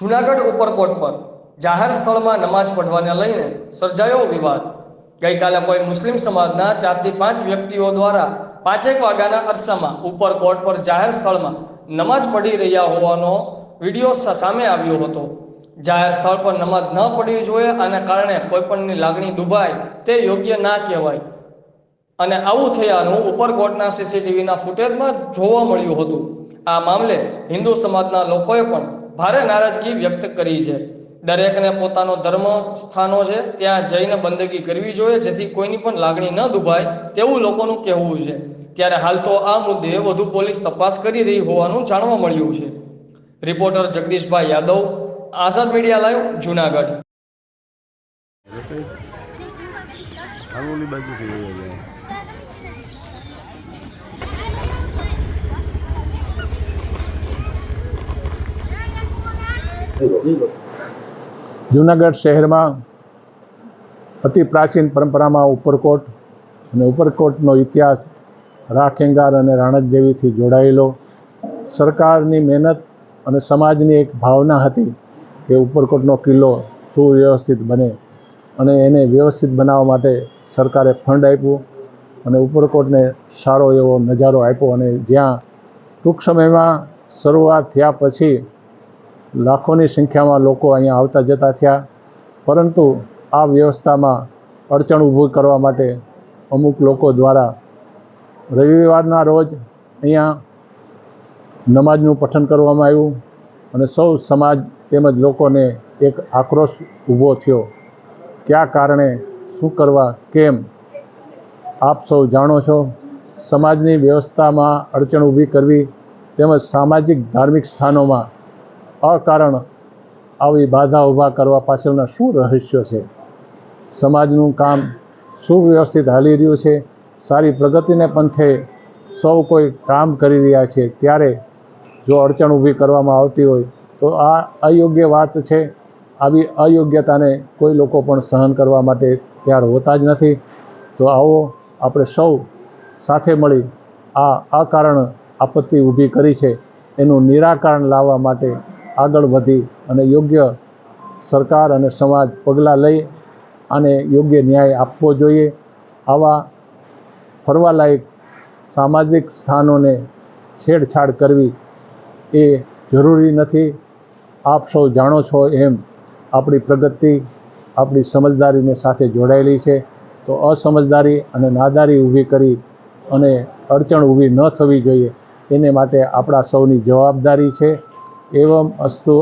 જૂનાગઢ ઉપરકોટ પર જાહેર સ્થળમાં નમાજ પઢવાને લઈને સર્જાયો વિવાદ. ગઈકાલે કોઈ મુસ્લિમ સમાજના ચારથી પાંચ વ્યક્તિઓ દ્વારા પાંચેક વાગ્યાના અરસામાં ઉપરકોટ પર જાહેર સ્થળમાં નમાજ પઢી રહ્યા હોવાનો વીડિયો સામે આવ્યો હતો. જાહેર સ્થળ પર નમાજ ન પડવી જોઈએ આને કારણે કોઈપણની લાગણી દુભાય તે યોગ્ય ના કહેવાય. અને આવું થયાનું ઉપરકોટના સીસીટીવીના ફૂટેજમાં જોવા મળ્યું હતું. આ મામલે હિન્દુ સમાજના લોકોએ પણ ભારે નારાજગી વ્યક્ત કરી છે. દરેકને પોતાનો ધર્મ સ્થાનો છે, ત્યાં જઈને બંદગી કરવી જોઈએ, જેથી કોઈની પણ લાગણી ન દુભાય તેવું લોકોનું કહેવું છે. ત્યારે હાલ તો આ મુદ્દે વધુ પોલીસ તપાસ કરી રહી હોવાનું જાણવા મળ્યું છે. Reporter Jagdishbhai Yadav, Azad media live, Junagadh. Junagadh શહેરમાં અતિ પ્રાચીન પરંપરામાં ઉપરકોટ અને ઉપરકોટનો ઇતિહાસ રાખેંગાર અને રાણત દેવીથી જોડાયેલો, સરકારની મહેનત અને સમાજની એક ભાવના હતી કે ઉપરકોટનો કિલ્લો સુવ્યવસ્થિત બને અને એને વ્યવસ્થિત બનાવવા માટે સરકારે ફંડ આપ્યું અને ઉપરકોટને સારો એવો નજારો આપ્યો અને જ્યાં ટૂંક સમયમાં શરૂઆત થયા પછી લાખોની સંખ્યામાં લોકો અહીંયા આવતા જતા થયા. પરંતુ આ વ્યવસ્થામાં અડચણ ઊભું કરવા માટે અમુક લોકો દ્વારા રવિવારના રોજ અહીંયા નમાજનું પઠન કરવામાં આવ્યું અને સૌ સમાજ તેમજ લોકોને એક આક્રોશ ઊભો થયો. કયા કારણે, શું કરવા, કેમ, આપ સૌ જાણો છો. સમાજની વ્યવસ્થામાં અડચણ ઊભી કરવી તેમજ સામાજિક ધાર્મિક સ્થાનોમાં અકારણ આવી બાધા ઊભા કરવા પાછળના શું રહસ્યો છે? સમાજનું કામ સુવ્યવસ્થિત હાલી રહ્યું છે. સારી પ્રગતિને પંથે સૌ કોઈ કામ કરી રહ્યા છે. ત્યારે જો અડચણ ઊભી કરવામાં આવતી હોય, તો આ અયોગ્ય વાત છે. આવી અયોગ્યતાને કોઈ લોકો પણ સહન કરવા માટે તૈયાર હોતા જ નથી. તો આવો આપણે સૌ સાથે મળી આ અકારણ આપત્તિ ઊભી કરી છે. એનું નિરાકરણ લાવવા માટે આગળ વધી અને યોગ્ય સરકાર અને સમાજ પગલાં લઈ અને યોગ્ય ન્યાય આપવો જોઈએ. આવા ફરવાલાયક સામાજિક સ્થાનોને છેડછાડ કરવી એ જરૂરી નથી. આપ સૌ જાણો છો એમ આપણી પ્રગતિ આપણી સમજદારીને સાથે જોડાયેલી છે. તો અસમજદારી અને નાદારી ઊભી કરી અને અડચણ ઊભી ન થવી જોઈએ. એને માટે આપણા સૌની જવાબદારી છે. એવમ અસ્તુ